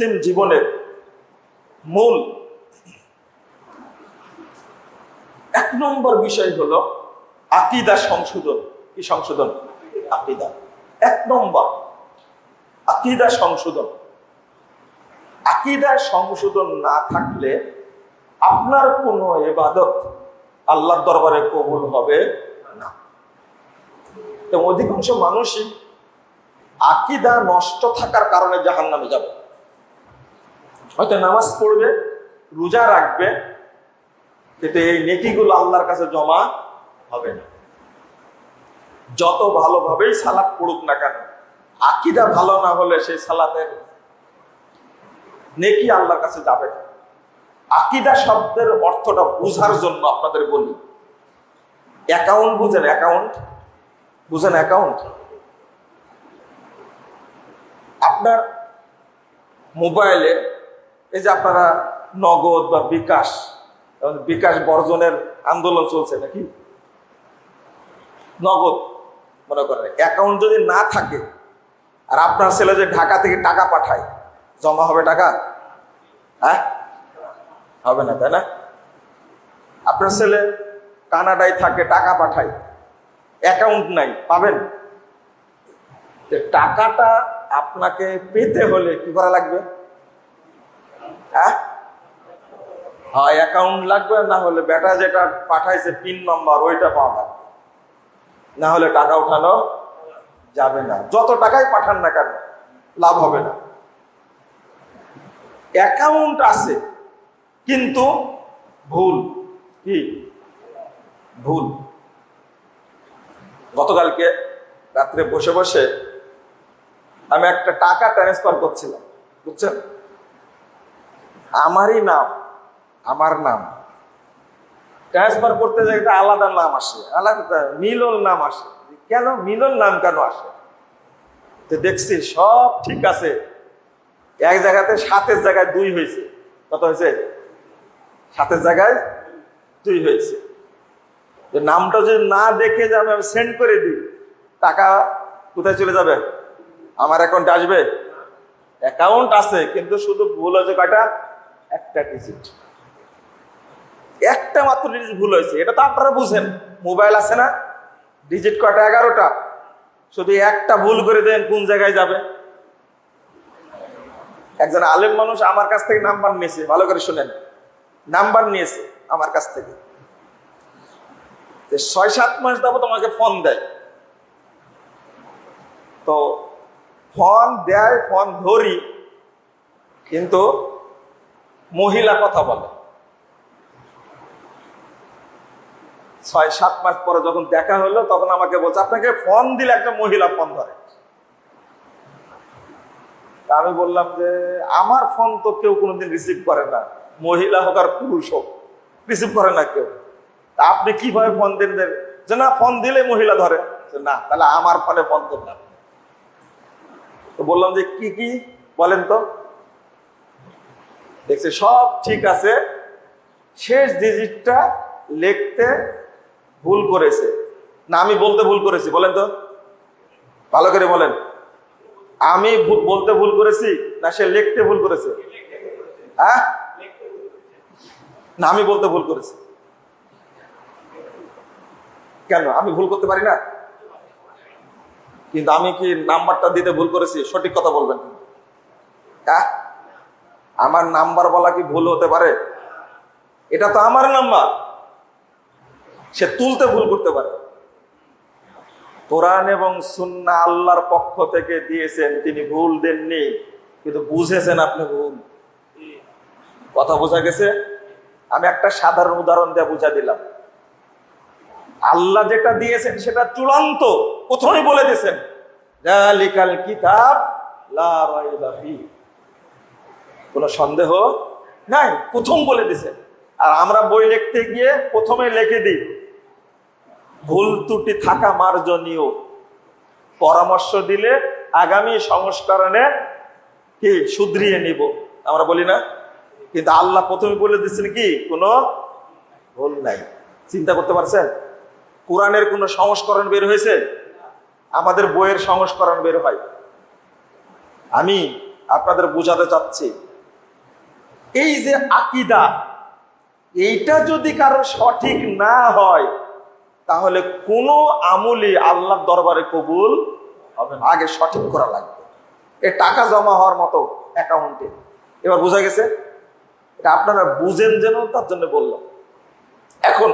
মুসলিম জীবনের মূল এক নম্বর বিষয় হল আকিদা সংশোধন। কি সংশোধন? আকিদা। এক নম্বর, আকিদা সংশোধন। আকিদা সংশোধন না থাকলে আপনার কোনো এবাদত আল্লাহর দরবারে কবুল হবে না। তো অধিকাংশ মানুষই আকিদা নষ্ট থাকার কারণে জাহান নামে যাবে। হয়তো নামাজ পড়বে, রোজা রাখবে কিন্তু এই নেকিগুলো আল্লাহর কাছে জমা হবে না। যত ভালোভাবেই সালাদ পড়ুক না কেন, আকিদা ভালো না হলে সেই সালাতের নেকি আল্লাহর কাছে যাবে না। আকিদা শব্দের অর্থটা বুঝার জন্য আপনাদের বলি। অ্যাকাউন্ট বুঝেন অ্যাকাউন্ট। বুঝেন অ্যাকাউন্ট? আপনার মোবাইলে এই যে আপনারা নগদ বা বিকাশ বিকাশ বর্জনের আন্দোলন চলছে নাকি? নগদ, মনে করেন অ্যাকাউন্ট যদি না থাকে আর আপনার ছেলে যে ঢাকা থেকে টাকা পাঠায়, জমা হবে টাকা? হ্যাঁ? হবে না, তাই না? আপনার ছেলে কানাডায় থাকে, টাকা পাঠায় অ্যাকাউন্ট নাই, পাবেন? টাকাটা আপনাকে পেতে হলে কি করা লাগবে হ্যাঁ হয় অ্যাকাউন্ট লাগবে, না হলে বেটা যেটা পাঠাইছে পিন নম্বর ওইটা পাওয়া লাগবে না হলে টাকা উঠানো যাবে না। যত টাকাই পাঠান না কেন, লাভ হবে না। অ্যাকাউন্ট আছে, কিন্তু ভুল। কি? ভুল। গতকালকে রাত্রে বসে বসে আমি একটা টাকা ট্রান্সফার করছিলাম, বুঝছেন? আমারই নাম আমার নাম। ট্রান্সফার করতে যে একটা আলাদা নাম আসে, আলাদা মিলন নাম আসে। কেন? মিলন নাম কেন আসে? তো দেখছি সব ঠিক আছে। এক জায়গাতে সাতের জায়গায় দুই হয়েছে। কত হয়েছে? সাতের জায়গায় দুই হয়েছে। নামটা যদি না দেখে যে আমি সেন্ড করে দিই, টাকা কোথায় চলে যাবে? আমার অ্যাকাউন্টে আসবে? অ্যাকাউন্ট আছে, কিন্তু শুধু ভুল হয়েছে কয়টা? একটা ডিজিট একটা মাত্র ডিজিট ভুল হয়েছে, এটা তো আপনারা বুঝেন। মোবাইল আছে না? ডিজিট কয়টা? এগারোটা। শুধু একটা ভুল করে দেন, কোন জায়গায় যাবে? একজন আলেম মানুষ আমার কাছ থেকে নাম্বার নিয়েছে, ভালো করে শুনেন। নাম্বার নিয়েছে আমার কাছ থেকে। ছয়, সাত মাস যাব তোমাকে ফোন দেয়। তো ফোন দেয়, ফোন ধরি, কিন্তু মহিলা কথা বলে। ছয়, সাত মাস পরে যখন দেখা হলো, তখন আমাকে বলছে, আপনাকে ফোন দিলে একটা মহিলা ফোন ধরে। আমি বললাম যে, আমার ফোন তো কেউ কোনোদিন রিসিভ করে না। মহিলা হোক আর পুরুষ হোক রিসিভ করে না কেউ। তা আপনি কীভাবে ফোন দিন যে, না, ফোন দিলে মহিলা ধরে। না, তাহলে আমার ফোনে ফোন করলাম তো বললাম যে, কি কি? বলেন তো। দেখছি সব ঠিক আছে। শেষ ডিজিটটা লিখতে ভুল করেছে। না, আমি বলতে ভুল করেছি, বলেন তো। ভালো করে বলেন। আমি বলতে ভুল করেছি না সে লিখতে ভুল করেছে? হ্যাঁ? না, আমি বলতে ভুল করেছি। কেন? আমি ভুল করতে পারি না? কিন্তু আমি কি নাম্বারটা দিতে ভুল করেছি? সঠিক কথা বলবেন। হ্যাঁ? আমার নাম্বার বলা কি ভুল হতে পারে? এটা তো আমার নাম্বার। সে তুলতে ভুল করতে পারে। কোরআন এবং সুন্না আল্লাহর পক্ষ থেকে দিয়েছেন, তিনি ভুল দেননি, কিন্তু বুঝেছেন আপনি ভুল। কথা বোঝা গেছে? আমি একটা সাধারণ উদাহরণ দিয়ে বুঝা দিলাম। আল্লাহ যেটা দিয়েছেন সেটা চূড়ান্ত, প্রথমেই বলে দিয়েছেন জালিকাল কিতাব কোনো সন্দেহ নাই? প্রথম বলে দিয়েছেন। আর আমরা বই লিখতে গিয়ে প্রথমে লিখে দিই। ভুল ত্রুটি থাকা মার্জনীয়। পরামর্শ দিলে আগামী সংস্করণে কি শুধরিয়ে নিব? আমরা বলি না? কিন্তু আল্লাহ প্রথমে বলে দিচ্ছেন কি? কোনো ভুল নাই। চিন্তা করতে পারছেন? কোরআনের কোনো সংস্করণ বের হয়েছে? আমাদের বইয়ের সংস্করণ বের হয়। আমি আপনাদের বোঝাতে চাচ্ছি। এই যে আকিদা, এইটা যদি কারও সঠিক না হয় তাহলে কোনো আমলি আল্লাহর দরবারে কবুল হবে। আগে সঠিক করা লাগবে। এ টাকা জমা হওয়ার মতো অ্যাকাউন্টে এবার বোঝা গেছে, এটা আপনারা বুঝেন যেন, তার জন্য বললাম। এখন